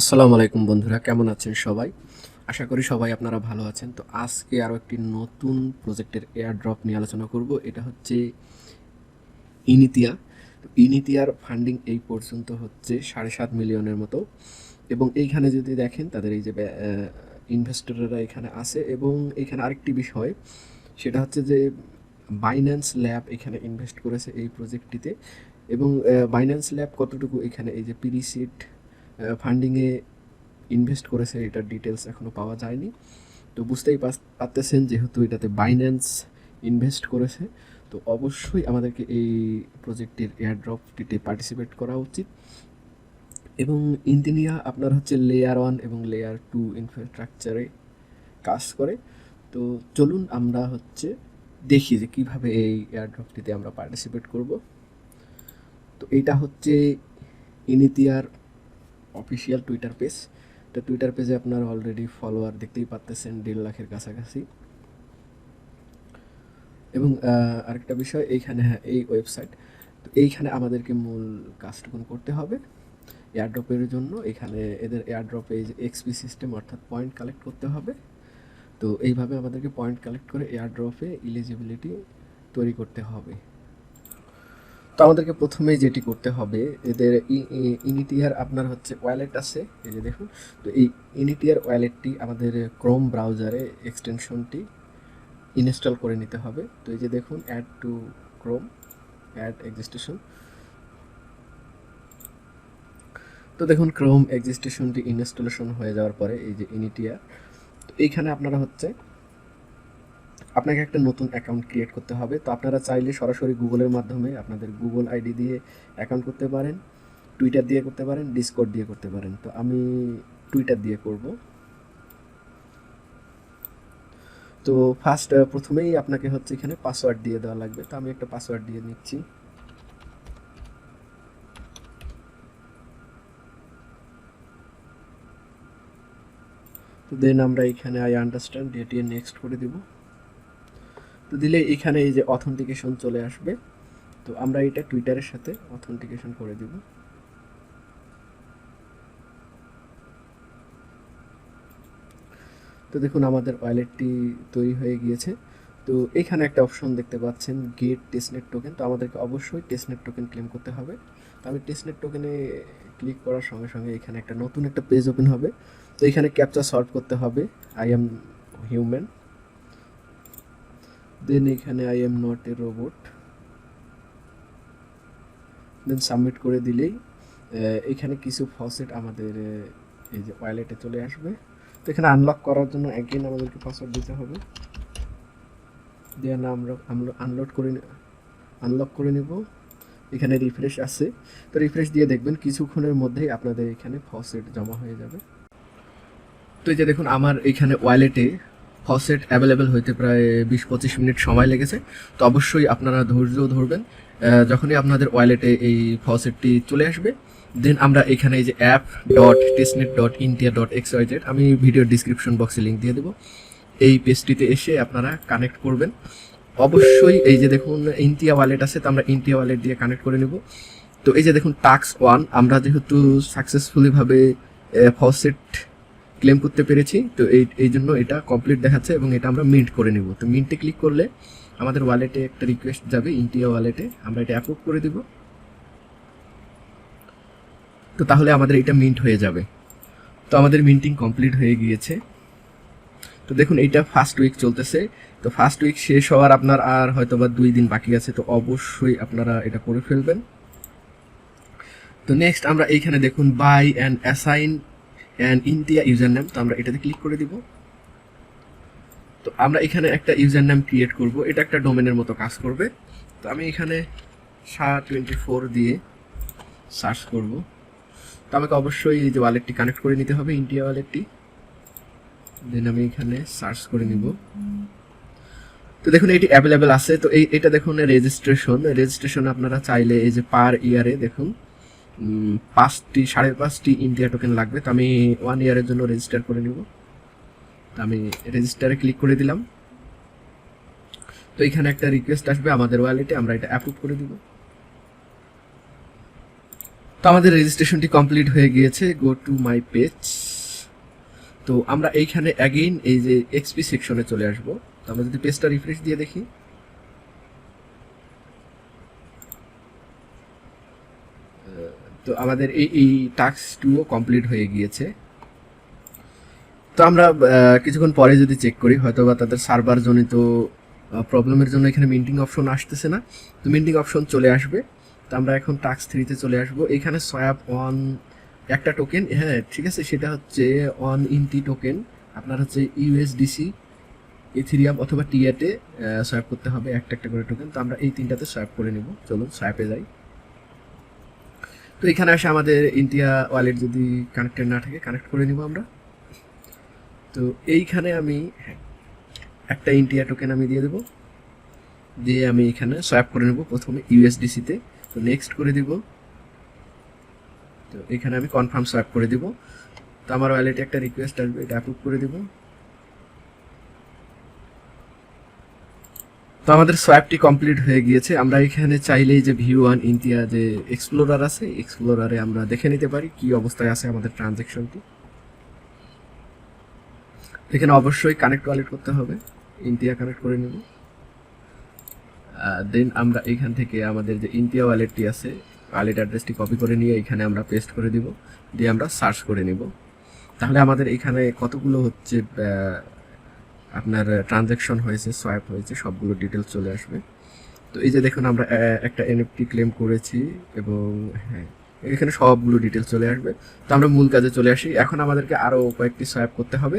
আসসালামু আলাইকুম বন্ধুরা, কেমন আছেন সবাই? আশা করি সবাই আপনারা ভালো আছেন। তো আজকে আরও একটি নতুন প্রজেক্টের এয়ার ড্রপ নিয়ে আলোচনা করব। এটা হচ্ছে ইনিতিয়া। তো ইনিতিয়ার ফান্ডিং এই পর্যন্ত হচ্ছে সাড়ে সাত মিলিয়নের মতো। এবং এইখানে যদি দেখেন, তাদের এই যে ইনভেস্টররা এখানে আছে। এবং এখানে আরেকটি বিষয়, সেটা হচ্ছে যে বাইন্যান্স ল্যাব এখানে ইনভেস্ট করেছে এই প্রজেক্টটিতে এবং বাইন্যান্স ল্যাব কতটুকু এখানে এই যে পিরিসিট ফান্ডিংয়ে ইনভেস্ট করেছে, এটার ডিটেলস এখনও পাওয়া যায়নি। তো বুঝতেই পারতেছেন যেহেতু এটাতে বাইন্যান্স ইনভেস্ট করেছে, তো অবশ্যই আমাদেরকে এই প্রজেক্টের এয়ারড্রপটিতে পার্টিসিপেট করা উচিত। এবং ইঞ্জিনিয়া আপনার হচ্ছে লেয়ার ওয়ান এবং লেয়ার টু ইনফ্রাস্ট্রাকচারে কাজ করে। তো চলুন আমরা হচ্ছে দেখি যে কীভাবে এই এয়ারড্রপটিতে আমরা পার্টিসিপেট করব। তো এটা হচ্ছে ইনিতিয়ার অফিসিয়াল টুইটার পেজ তো টুইটার পেজে আপনার অলরেডি ফলোয়ার দেখতেই পাচ্তেছেন দেড় লাখের কাছাকাছি। এবং আরেকটা বিষয়, এইখানে হ্যাঁ এই ওয়েবসাইট তো এইখানে আমাদেরকে মূল কাজটুকুন করতে হবে এয়ারড্রপের জন্য। এখানে এদের এয়ারড্রপে এই যে এক্সপি সিস্টেম অর্থাৎ পয়েন্ট কালেক্ট করতে হবে। তো এইভাবে আমাদেরকে পয়েন্ট কালেক্ট করে এয়ারড্রপে ইলিজিবিলিটি তৈরি করতে হবে। তো আমাদেরকে প্রথমেই যেটি করতে হবে, এদের ইনিটিয়ার আপনার হচ্ছে ওয়ালেট আছে, এই যে দেখুন। তো এই ইনিটিয়ার ওয়ালেটটি আমাদের ক্রোম ব্রাউজারে এক্সটেনশনটি ইনস্টল করে নিতে হবে। তো এই যে দেখুন add to Chrome add extension তো দেখুন ক্রোম এক্সিস্টেশনটি ইনস্টলেশন হয়ে যাওয়ার পরে এই যে ইনিটিয়ার তো এইখানে আপনারা হচ্ছে আপনাকে একটা নতুন অ্যাকাউন্ট ক্রিয়েট করতে হবে। তো আপনারা চাইলে সরাসরি গুগলের মাধ্যমে আপনাদের গুগল আইডি দিয়ে অ্যাকাউন্ট করতে পারেন টুইটার দিয়ে করতে পারেন ডিসকোড দিয়ে করতে পারেন। তো আমি টুইটার দিয়ে করব। তো ফার্স্ট প্রথমেই আপনাকে হচ্ছে এখানে পাসওয়ার্ড দিয়ে দেওয়া লাগবে। তো আমি একটা পাসওয়ার্ড দিয়ে নিচ্ছি। তো দেন আমরা এখানে আই আন্ডারস্ট্যান্ড দিয়ে নেক্সট করে দিব। তো দিলে এখানে এই যে অথেন্টিকেশন চলে আসবে। তো আমরা এটা টুইটারের সাথে অথেন্টিকেশন করে দিব। তো দেখুন, আমাদের ওয়ালেটটি তৈরি হয়ে গিয়েছে। তো এখানে একটা অপশন দেখতে পাচ্ছেন গেট টেস্টনেট টোকেন তো আমাদেরকে অবশ্যই টেস্টনেট টোকেন ক্লেম করতে হবে। তো আমি টেস্টনেট টোকেনে ক্লিক করার সঙ্গে সঙ্গে এখানে একটা নতুন একটা পেজ ওপেন হবে। তো এখানে ক্যাপচা সলভ করতে হবে আই এম হিউম্যান দেন এখানে I am not a robot then submit করে দিলেই এখানে কিছু ফসেট আমাদের এই যে ওয়ালেটে চলে আসবে। তো এখানে আনলক করার জন্য একদিন আমাদেরকে পাসওয়ার্ড দিতে হবে। দেন আমরা আমরা আনলোড করে আনলক করে নেব। এখানে রিফ্রেশ আছে। তো রিফ্রেশ দিয়ে দেখবেন কিছুক্ষণের মধ্যেই আপনাদের এখানে ফসেট জমা হয়ে যাবে। তো এই যে দেখুন, আমার এখানে ওয়ালেটে ফসেট অ্যাভেলেবেল হইতে প্রায় বিশ পঁচিশ মিনিট সময় লেগেছে। তো অবশ্যই আপনারা ধৈর্য ধরবেন। যখনই আপনাদের ওয়ালেটে এই ফসেটটি চলে আসবে দেন আমরা এখানে যে app dot testnet dot India dot X আমি ভিডিওর ডিসক্রিপশন বক্সে লিঙ্ক দিয়ে দেবো। এই পেজটিতে এসে আপনারা কানেক্ট করবেন। অবশ্যই এই যে দেখুন ইন্টিয়া ওয়ালেট আছে, তো আমরা ইন্টিয়া ওয়ালেট দিয়ে কানেক্ট করে নেব। তো এই যে দেখুন টাক্স ওয়ান আমরা যেহেতু সাকসেসফুলিভাবে ফসেট ক্লেম করতে পেরেছি। তো এই এই জন্য এটা কমপ্লিট দেখাচ্ছে এবং এটা আমরা মিন্ট করে নেব। তো মিন্টে ক্লিক করলে আমাদের ওয়ালেটে একটা রিকোয়েস্ট যাবে ইন্টিয়া ওয়ালেটে আমরা এটা অ্যাপ্রুভ করে দেব। তো তাহলে আমাদের এটা মিন্ট হয়ে যাবে। তো আমাদের মিন্টিং কমপ্লিট হয়ে গিয়েছে। তো দেখুন, এইটা ফার্স্ট উইক চলতেছে। তো ফার্স্ট উইক শেষ হওয়ার আপনার আর হয়তো বা দুই দিন বাকি আছে। তো অবশ্যই আপনারা এটা করে ফেলবেন। তো নেক্সট আমরা এইখানে দেখুন buy and assign and India user name তো আমরা এটাতে ক্লিক করে দিব। তো আমরা এখানে একটা ইউজার নেম ক্রিয়েট করব। এটা একটা ডোমেনের মতো কাজ করবে। তো আমি এখানে সাত টোয়েন্টি ফোর দিয়ে সার্চ করব। তো আমাকে অবশ্যই এই যে ওয়ালেটটি কানেক্ট করে নিতে হবে ইন্ডিয়া ওয়ালেটটি দেন আমি এখানে সার্চ করে নিব। তো দেখুন, এটি অ্যাভেলেবেল আছে। তো এই, এটা দেখুন রেজিস্ট্রেশন রেজিস্ট্রেশন আপনারা চাইলে এই যে পার ইয়ারে দেখুন। পাঁচটি, সাড়ে পাঁচটি ইন্ডিয়া টোকেন লাগবে। তো আমি ওয়ান ইয়ারের জন্য রেজিস্টার করে নিব। তো আমি রেজিস্টারে ক্লিক করে দিলাম। তো এখানে একটা রিকোয়েস্ট আসবে আমাদের ওয়ালেটে আমরা এটা অ্যাপ্রুভ করে দিব। তো আমাদের রেজিস্ট্রেশনটি কমপ্লিট হয়ে গিয়েছে। গো টু মাই পেজ তো আমরা এইখানে অ্যাগেইন এই যে এক্সপি সেকশনে চলে আসব। তো আমরা যদি পেজটা রিফ্রেশ দিয়ে দেখি। তো আমাদের এই এই টাস্ক টুও কমপ্লিট হয়ে গিয়েছে। তো আমরা কিছুক্ষণ পরে যদি চেক করি হয়তো বা তাদের সার্ভার জনিত প্রবলেমের জন্য এখানে মিন্টিং অপশন আসতেছে না। তো মিন্টিং অপশন চলে আসবে। তো আমরা এখন টাক্স থ্রিতে চলে আসব। এখানে সোয়াপ অন একটা টোকেন হ্যাঁ ঠিক আছে, সেটা হচ্ছে অন ইনটি টোকেন আপনার হচ্ছে ইউএসডিসি ইথিরিয়াম অথবা টিয়াতে সোয়াপ করতে হবে একটা একটা করে টোকেন তো আমরা এই তিনটাতে সোয়াপ করে নেব। চলুন সোয়াপে যাই। তো এখানে আসে আমাদের ইন্ডিয়া ওয়ালেট যদি কানেক্টেড না থাকে কানেক্ট করে নিব আমরা। তো এইখানে আমি হ্যাঁ, একটা ইন্ডিয়া টোকেন আমি দিয়ে দেবো। দিয়ে আমি এখানে সোয়াপ করে নেব প্রথমে ইউএসডিসিতে তো। নেক্সট করে দিব। তো এখানে আমি কনফার্ম সোয়াপ করে দিব। তো আমার ওয়ালেটে একটা রিকোয়েস্ট আসবে এটা অ্যাপ্রুভ করে দিব। তো আমাদের সোয়াপটি কমপ্লিট হয়ে গিয়েছে। আমরা এখানে চাইলেই যে ভিউ ওয়ান ইন্ডিয়া যে এক্সপ্লোরার আছে এক্সপ্লোরারে আমরা দেখে নিতে পারি কি অবস্থায় আছে আমাদের ট্রানজ্যাকশনটি এখানে অবশ্যই কানেক্ট ওয়ালেট করতে হবে। ইন্ডিয়া কানেক্ট করে নেব। দেন আমরা এখান থেকে আমাদের যে ইন্ডিয়া ওয়ালেটটি আছে ওয়ালেট অ্যাড্রেসটি কপি করে নিয়ে এখানে আমরা পেস্ট করে দিব। দিয়ে আমরা সার্চ করে নিব। তাহলে আমাদের এখানে কতগুলো হচ্ছে আপনার ট্রানজ্যাকশন হয়েছে সোয়াইপ হয়েছে, সবগুলো ডিটেলস চলে আসবে। তো এই যে দেখুন, আমরা একটা এনএফটি ক্লেম করেছি এবং হ্যাঁ এখানে সবগুলো ডিটেলস চলে আসবে। তো আমরা মূল কাজে চলে আসি। এখন আমাদেরকে আরও কয়েকটি সোয়াইপ করতে হবে।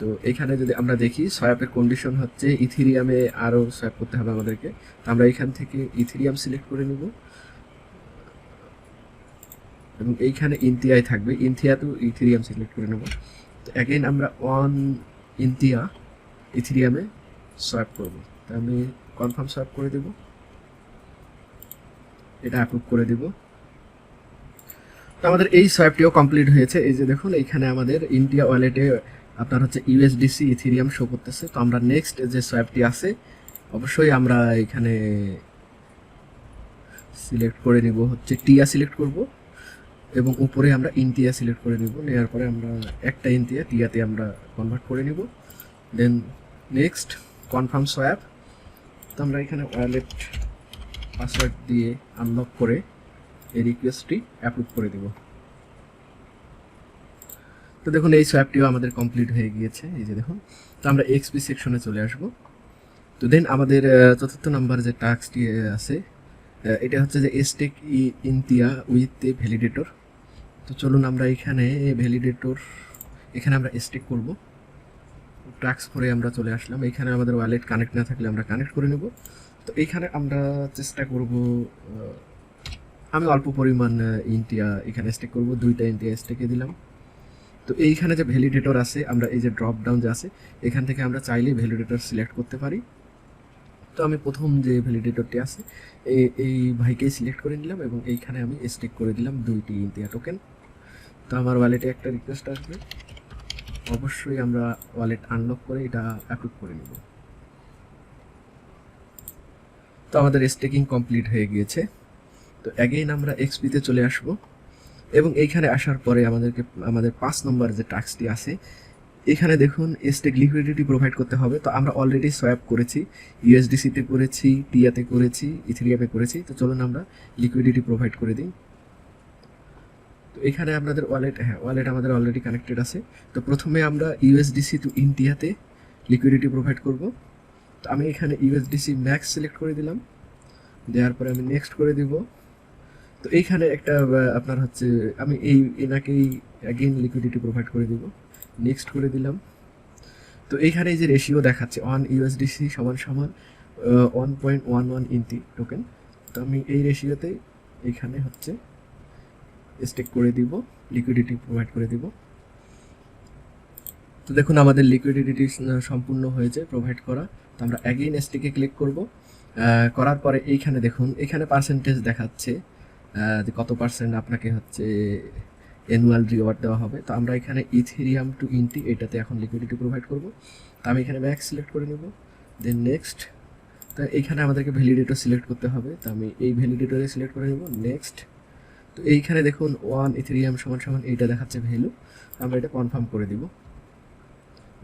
তো এখানে যদি আমরা দেখি সোয়াপের কন্ডিশন হচ্ছে ইথিরিয়ামে আরও সোয়াপ করতে হবে আমাদেরকে। তো আমরা এখান থেকে ইথিরিয়াম সিলেক্ট করে নেব। এবং এইখানে ইন্তিয়াই থাকবে। ইন্থিয়াতেও ইথিরিয়াম সিলেক্ট করে নেব। তো অ্যাগেন আমরা অন ইন্তিয়া ইথিরিয়ামে সোয়াপ করব। তো আমি কনফার্ম সোয়াপ করে দেব। এটা অ্যাপ্রুভ করে দেব। তো আমাদের এই সোয়াপটিও কমপ্লিট হয়েছে। এই যে দেখুন, এইখানে আমাদের ইন্ডিয়া ওয়ালেটে আপনার হচ্ছে ইউএসডিসি ইথিরিয়াম শো করতেছে। তো আমরা নেক্সট যে সোয়াপটি আছে, অবশ্যই আমরা এখানে সিলেক্ট করে নিব। হচ্ছে টিয়া সিলেক্ট করব এবং উপরে আমরা ইন্টিয়া সিলেক্ট করে নিব। নেওয়ার পরে আমরা একটা ইন্টিয়া টিয়াতে আমরা কনভার্ট করে নিব। দেন নেক্সট কনফার্ম সোয়াপ তো আমরা এখানে ওয়ালেট পাসওয়ার্ড দিয়ে আনলক করে এই রিকোয়েস্টটি অ্যাপ্রুভ করে দেব। তো দেখুন, এই সোয়াপটিও আমাদের কমপ্লিট হয়ে গিয়েছে। এই যে দেখুন, তো আমরা এক্সপি সেকশনে চলে আসব। তো দেন আমাদের চতুর্থ নাম্বার যে টাস্কটি আছে এটা হচ্ছে যে এসটেক ই ইন্তিয়া উইথ এ ভ্যালিডেটর তো চলুন আমরা এখানে ভ্যালিডেটর এখানে আমরা স্টেক করব। টাক্স করে আমরা চলে আসলাম। এখানে আমাদের ওয়ালেট কানেক্ট না থাকলে আমরা কানেক্ট করে নেব। তো এইখানে আমরা চেষ্টা করব আমি অল্প পরিমাণ ইন্ডিয়া এখানে স্টেক করব। দুইটা ইন্ডিয়া স্টেকে দিলাম। তো এইখানে যে ভ্যালিডেটর আছে, আমরা এই যে ড্রপ ডাউন যে আছে, এখান থেকে আমরা চাইলেই ভ্যালিডেটর সিলেক্ট করতে পারি। তো আমি প্রথম যে ভ্যালিডেটরটি আছে এই এই ভাইকেই সিলেক্ট করে নিলাম এবং এইখানে আমি স্টেক করে দিলাম দুইটি ইন্ডিয়া টোকেন তো আমার ওয়ালেটে একটা রিকোয়েস্ট আসবে। অবশ্যই আমরা ওয়ালেট আনলক করে এটা অ্যাপ্রুভ করে নেব। তো আমাদের স্টেকিং কমপ্লিট হয়ে গিয়েছে। তো অ্যাগেইন আমরা এক্সপিতে চলে আসব এবং এইখানে আসার পরে আমাদেরকে, আমাদের পাঁচ নম্বর যে টাস্কটি আছে, এখানে দেখুন স্টেক লিকুইডিটি প্রোভাইড করতে হবে। তো আমরা অলরেডি সোয়াপ করেছি ইউএসডিসিতে করেছি টিয়াতে করেছি ইথিরিয়ামে করেছি। তো চলুন আমরা লিকুইডিটি প্রোভাইড করে দিই। তো এখানে আপনাদের ওয়ালেট হ্যাঁ ওয়ালেট আমাদের অলরেডি কানেক্টেড আছে। তো প্রথমে আমরা ইউএসডিসি টু ইন্ডিয়াতে লিকুইডিটি প্রোভাইড করব। তো আমি এখানে ইউএসডিসি ম্যাক্স সিলেক্ট করে দিলাম। দেওয়ার পরে আমি নেক্সট করে দিব। তো এইখানে একটা আপনার হচ্ছে, আমি এই, এনাকেই অ্যাগেন লিকুইডিটি প্রোভাইড করে দিব। নেক্সট করে দিলাম। তো এইখানে এই যে রেশিও দেখাচ্ছে ওয়ান ইউএসডিসি সমান সমান ওয়ান পয়েন্ট ওয়ান ওয়ান ইন্টি টোকেন তো আমি এই রেশিওতে এইখানে হচ্ছে স্টেক করে দিব লিকুইডিটি প্রোভাইড করে দিব। তো দেখুন, আমাদের লিকুইডিটি সম্পূর্ণ হয়েছে প্রোভাইড করা। তো আমরা অ্যাগেইন স্টেকে ক্লিক করব। করার পরে এইখানে দেখুন, এখানে পার্সেন্টেজ দেখাচ্ছে যে কত পার্সেন্ট আপনাকে হচ্ছে অ্যানুয়াল রিওয়ার্ড দেওয়া হবে। তো আমরা এখানে ইথেরিয়াম টু ইনটি এটাতে এখন লিকুইডিটি প্রোভাইড করব। তো আমি এখানে ম্যাক্স সিলেক্ট করে নেব। দেন নেক্সট তো এইখানে আমাদেরকে ভ্যালিডেটর সিলেক্ট করতে হবে। তো আমি এই ভ্যালিডেটরে সিলেক্ট করে নেব। নেক্সট তো এইখানে দেখুন ওয়ান ইথেরিয়াম সমান সমান এইটা দেখাচ্ছে ভ্যালু আমরা এটা কনফার্ম করে দিব।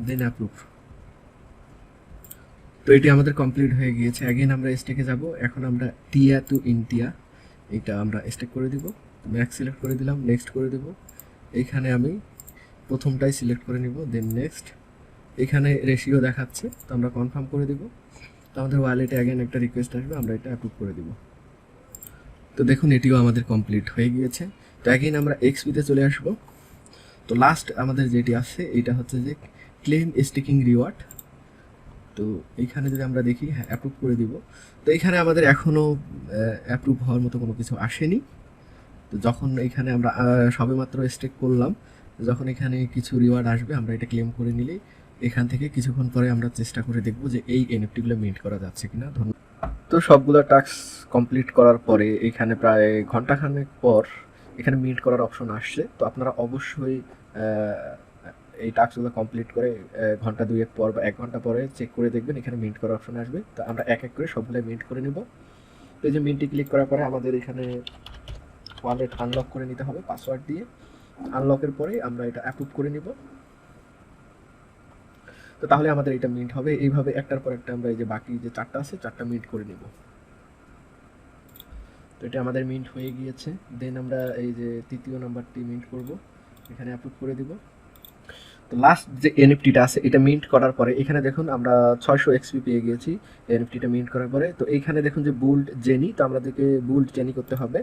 দেন অ্যাপ্রুভ তো এটি আমাদের কমপ্লিট হয়ে গিয়েছে। অ্যাগেন আমরা স্টেকে যাব। এখন আমরা টিয়া টু ইন্টিয়া এটা আমরা স্টেক করে দিব। ম্যাক্স সিলেক্ট করে দিলাম নেক্সট করে দিব। এইখানে আমি প্রথমটাই সিলেক্ট করে নিব দেন নেক্সট এখানে রেশিও দেখাচ্ছে, তো আমরা কনফার্ম করে দিব। তো আমাদের ওয়ালেটে অ্যাগেন একটা রিকোয়েস্ট আসবে, আমরা এটা অ্যাপ্রুভ করে দিব। তো দেখুন, এটিও আমাদের কমপ্লিট হয়ে গিয়েছে। তো অ্যাগেন আমরা এক্সপিতে চলে আসব। তো লাস্ট আমাদের যেটি আছে, এটা হচ্ছে যে ক্লেম স্টিকিং রিওয়ার্ড তো এইখানে যদি আমরা দেখি হ্যাঁ অ্যাপ্রুভ করে দিব। তো এখানে আমাদের এখনও অ্যাপ্রুভ হওয়ার মতো কোনো কিছু আসেনি। তো যখন এখানে আমরা সবেমাত্র স্টেক করলাম, যখন এখানে কিছু রিওয়ার্ড আসবে, আমরা এটা ক্লেম করে নিলেই এখান থেকে কিছুক্ষণ পরে আমরা চেষ্টা করে দেখব যে এই এনএফটিগুলো মিন্ট করা যাচ্ছে কিনা। ধন্যবাদ। তো সবগুলো টাস্ক কমপ্লিট করার পরে এখানে প্রায় ঘন্টাখানেক পর এখানে মিট করার অপশন আসছে। তো আপনারা অবশ্যই এই টাস্কগুলো কমপ্লিট করে ঘণ্টা দুয়েক পর বা এক ঘণ্টা পরে চেক করে দেখবেন, এখানে মিন্ট করার অপশন আসবে। তো আমরা এক এক করে সবগুলো মিন্ট করে নিব। তো এই যে মিন্টে ক্লিক করার পরে আমাদের এখানে ওয়ালেট আনলক করে নিতে হবে পাসওয়ার্ড দিয়ে। আনলকের পরে আমরা এটা অ্যাপ্রুভ করে নিব। তো তাহলে আমাদের এটা মিন্ট হবে। এইভাবে একটার পর একটা আমরা এই যে বাকি যে চারটা আছে, চারটা মিন্ট করে নিব। তো এটা আমাদের মিন্ট হয়ে গিয়েছে। দেন আমরা এই যে তৃতীয় নাম্বারটি মিন্ট করব। এখানে অ্যাপ্রুভ করে দিব। তো লাস্ট যে এনএফটিটা আছে, এটা মিন্ট করার পরে, এখানে দেখুন আমরা ছয়শো এক্সপি পেয়ে গিয়েছি এনএফটিটা মিন্ট করার পরে। তো এইখানে দেখুন যে বুল্ড জেনি তো আমাদেরকে বুল্ড জেনি করতে হবে।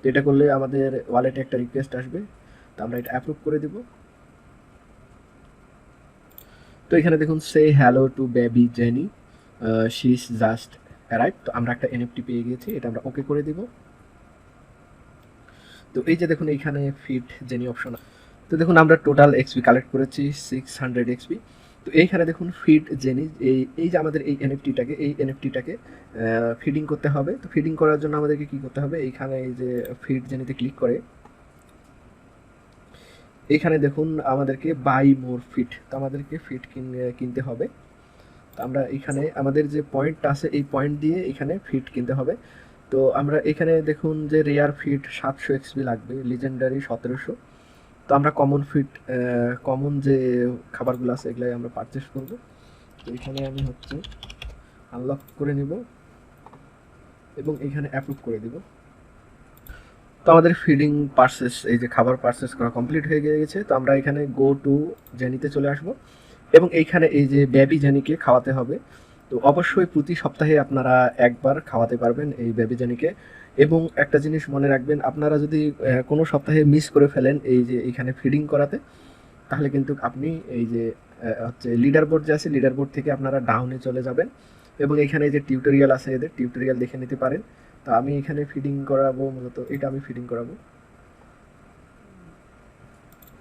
তো এটা করলে আমাদের ওয়ালেটে একটা রিকোয়েস্ট আসবে। তো আমরা এটা অ্যাপ্রুভ করে দিব। এখানে দেখুন সে hello to baby Jenny she is just arrive তো আমরা একটা এনএফটি পেয়ে গিয়েছি, এটা আমরা ওকে করে দিব। তো এই যে দেখুন, এইখানে ফিট জেনি অপশন তো দেখুন, আমরা টোটাল এক্সপি কালেক্ট করেছি সিক্স হান্ড্রেড এক্সপি তো এইখানে দেখুন ফিড জেনি এই এই যে আমাদের এই এনএফটিটাকে এই এনএফটিটাকে ফিডিং করতে হবে। তো ফিডিং করার জন্য আমাদেরকে কি করতে হবে? এইখানে এই যে ফিড জেনিতে ক্লিক করে এখানে দেখুন আমাদেরকে বাই মোর ফিট তো আমাদেরকে ফিট কিনতে হবে। তো আমরা এখানে আমাদের যে পয়েন্টটা আছে, এই পয়েন্ট দিয়ে এখানে ফিট কিনতে হবে। তো আমরা এখানে দেখুন যে রেয়ার ফিট সাতশো এক্সপি লাগবে লিজেন্ডারি সতেরোশো। তো আমরা কমন ফিট কমন যে খাবারগুলো আছে, এগুলাই আমরা পারচেস করব। তো এখানে আমি হচ্ছে আনলক করে নিব এবং এখানে অ্যাপ্রুভ করে দিব। তো আমাদের ফিডিং পার্সেস এই যে খাবার পার্সেস করা কমপ্লিট হয়ে গিয়েছে তো আমরা এখানে গো টু জেনিতে চলে আসব। এবং এইখানে এই যে বেবি জেনিকে খাওয়াতে হবে। তো অবশ্যই প্রতি সপ্তাহে আপনারা একবার খাওয়াতে পারবেন এই বেবি জেনিকে এবং একটা জিনিস মনে রাখবেন, আপনারা যদি কোনো সপ্তাহে মিস করে ফেলেন এই যে এখানে ফিডিং করাতে, তাহলে কিন্তু আপনি এই যে হচ্ছে লিডার বোর্ড যে আছে লিডার বোর্ড থেকে আপনারা ডাউনে চলে যাবেন। এবং এখানে যে টিউটোরিয়াল আছে, এদের টিউটোরিয়াল দেখে নিতে পারেন। তো আমি এখানে ফিডিং করাবো মূলত, এটা আমি ফিডিং করাবো।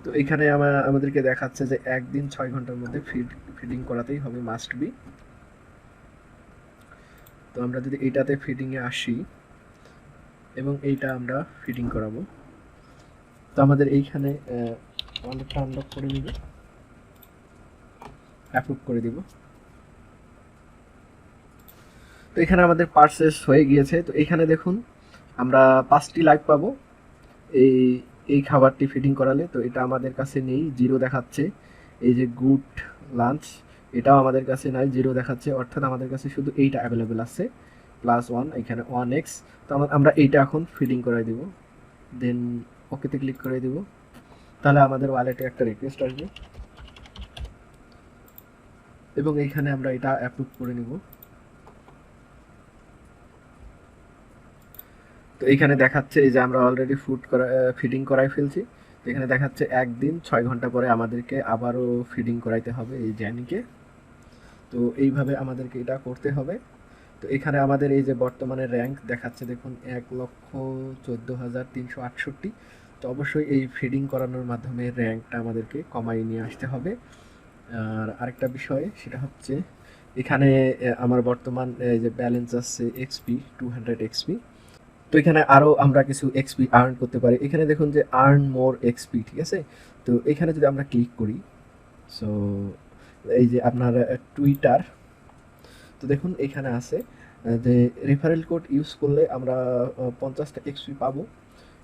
তো এখানে আমার আমাদেরকে দেখাচ্ছে যে একদিন ছয় ঘণ্টার মধ্যে ফিড ফিডিং করাতেই হবে মাস্ট বি তো আমরা যদি এটাতে ফিডিংয়ে আসি, এবং এইটা আমরা ফিডিং করাবো। তো আমাদের এইখানে ওয়ালেটটা আনলক করে নিব অ্যাপ্রুভ করে দিব। তো এখানে আমাদের পার্সেস হয়ে গিয়েছে। তো এখানে দেখুন, আমরা পাঁচটি লাইক পাবো। এই এই খাবারটি ফিডিং করালে, তো এটা আমাদের কাছে নেই জিরো দেখাচ্ছে। এই যে গুড লাঞ্চ এটাও আমাদের কাছে নাই জিরো দেখাচ্ছে। অর্থাৎ আমাদের কাছে শুধু এইটা অ্যাভেলেবেল আছে প্লাস ওয়ান এখানে ওয়ান এক্স তো আমরা- আমরা এইটা এখন ফিডিং করাই দিব। দেন ওকেতে ক্লিক করে দিব। তাহলে আমাদের ওয়ালেটে একটা রিকোয়েস্ট আসবে। এবং এইখানে আমরা এটা অ্যাপ্রুভ করে নিব। তো এইখানে দেখাচ্ছে এই যে আমরা অলরেডি ফুড করা ফিডিং করাই ফেলছি। এখানে দেখাচ্ছে একদিন ছয় ঘণ্টা পরে আমাদেরকে আবারও ফিডিং করাইতে হবে এই জ্যানিকে তো এইভাবে আমাদেরকে এটা করতে হবে। তো এখানে আমাদের এই যে বর্তমানে র্যাঙ্ক দেখাচ্ছে, দেখুন, এক লক্ষ চোদ্দ হাজার তিনশো আটষট্টি। তো অবশ্যই এই ফিডিং করানোর মাধ্যমে র্যাঙ্কটা আমাদেরকে কমাই নিয়ে আসতে হবে। আর আরেকটা বিষয়, সেটা হচ্ছে, এখানে আমার বর্তমান, এই যে ব্যালেন্স আছে এক্সপি টু হান্ড্রেড এক্সপি তো এখানে আরও আমরা কিছু এক্সপি আর্ন করতে পারি। এখানে দেখুন যে আর্ন মোর এক্সপি ঠিক আছে? তো এখানে যদি আমরা ক্লিক করি সো এই যে আপনার টুইটার তো দেখুন এখানে আছে যে রেফারেল কোড ইউজ করলে আমরা পঞ্চাশটা এক্সপি পাবো।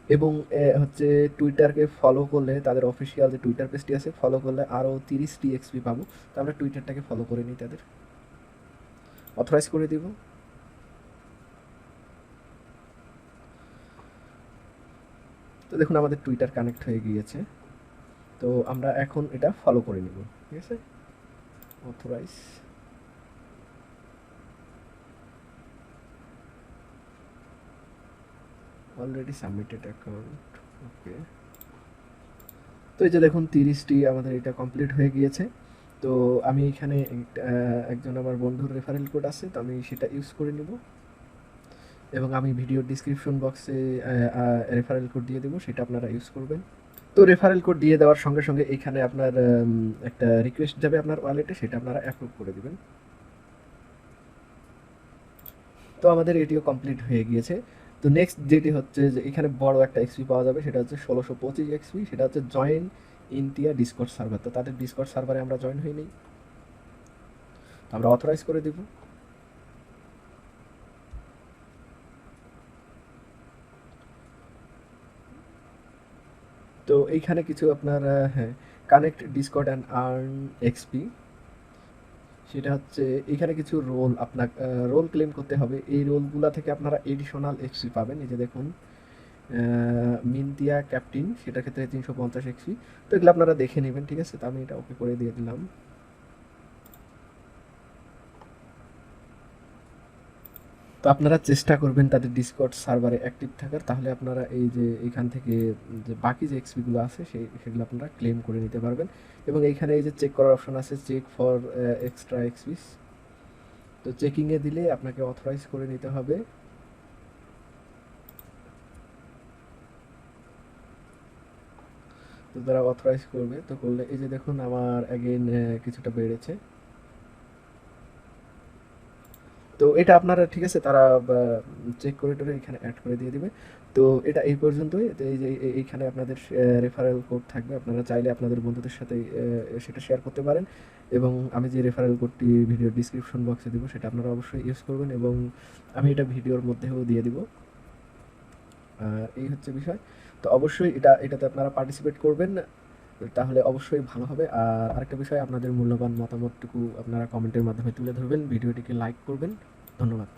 এবং হচ্ছে টুইটারকে ফলো করলে, তাদের অফিসিয়াল যে টুইটার পেজটি আছে ফলো করলে আরও তিরিশটি এক্সপি পাবো। তো আমরা টুইটারটাকে ফলো করে নিই তাদের। অথরাইজ করে দিব। তো দেখুন, আমাদের টুইটার কানেক্ট হয়ে গিয়েছে। তো আমরা এখন এটা ফলো করে নিব, ঠিক আছে? Authorize already submitted account okay তো এই যে দেখুন, তিরিশটি আমাদের এটা কমপ্লিট হয়ে গিয়েছে। তো আমি এখানে একজন আমার বন্ধুর রেফারেল কোড আছে, তো আমি সেটা ইউজ করে নিব। এবং আমি ভিডিও ডিসক্রিপশন বক্সে রেফারেল কোড দিয়ে দেবো, সেটা আপনারা ইউজ করবেন। তো রেফারেল কোড দিয়ে দেওয়ার সঙ্গে সঙ্গে এখানে আপনার একটা রিকোয়েস্ট যাবে আপনার ওয়ালেটে সেটা আপনারা অ্যাপ্রুভ করে দিবেন। তো আমাদের এটিও কমপ্লিট হয়ে গিয়েছে। তো নেক্সট যেটি হচ্ছে যে, এখানে বড় একটা এক্সপি পাওয়া যাবে, সেটা হচ্ছে ষোলোশো পঁচিশ এক্সপি সেটা হচ্ছে জয়েন ইন্ডিয়া ডিসকর্ড সার্ভার তো তাদের ডিসকর্ড সার্ভারে আমরা জয়েন হই নেই আমরা অথরাইজ করে দিব। এইখানে কিছু আপনার হ্যাঁ connect Discord and earn XP সেটা হচ্ছে এখানে কিছু রোল আপনার রোল ক্লেম করতে হবে। এই রোলগুলা থেকে আপনারা এডিশনাল এক্সপি পাবেন। এই যে দেখুন মিন্তিয়া ক্যাপ্টিন সেটার ক্ষেত্রে তিনশো পঞ্চাশ এক্সপি তো এগুলো আপনারা দেখে নেবেন, ঠিক আছে? তো আমি এটা ওকে করে দিয়ে দিলাম। তো আপনারা চেষ্টা করবেন তাদের ডিসকর্ড সার্ভারে অ্যাক্টিভ থাকার, তাহলে আপনারা এই যে এখান থেকে যে বাকি যে এক্সপিগুলো আছে, সেই সেগুলো আপনারা ক্লেম করে নিতে পারবেন। এবং এইখানে এই যে চেক করার অপশন আছে চেক ফর এক্সট্রা এক্সপিস তো চেকিংয়ে দিলে আপনাকে অথরাইজ করে নিতে হবে। তো তারা অথরাইজ করবে। তো করলে, এই যে দেখুন আমার অ্যাগেন কিছুটা বেড়েছে। তো এটা আপনারা, ঠিক আছে, তারা চেক করে টোরে এখানে অ্যাড করে দিয়ে দিবে। তো এটা এই পর্যন্তই। এই যে এই- এইখানে আপনাদের রেফারেল কোড থাকবে। আপনারা চাইলে আপনাদের বন্ধুদের সাথে সেটা শেয়ার করতে পারেন। এবং আমি যে রেফারেল কোডটি ভিডিও ডিসক্রিপশন বক্সে দেবো, সেটা আপনারা অবশ্যই ইউজ করবেন এবং আমি এটা ভিডিওর মধ্যেও দিয়ে দিব। এই হচ্ছে বিষয়। তো অবশ্যই এটা, এটাতে আপনারা পার্টিসিপেট করবেন। তাহলে অবশ্যই ভালো হবে। আর আরেকটা বিষয়, আপনাদের মূল্যবান মতামতটুকু আপনারা কমেন্টের মাধ্যমে তুলে ধরবেন। ভিডিওটিকে লাইক করবেন। ধন্যবাদ।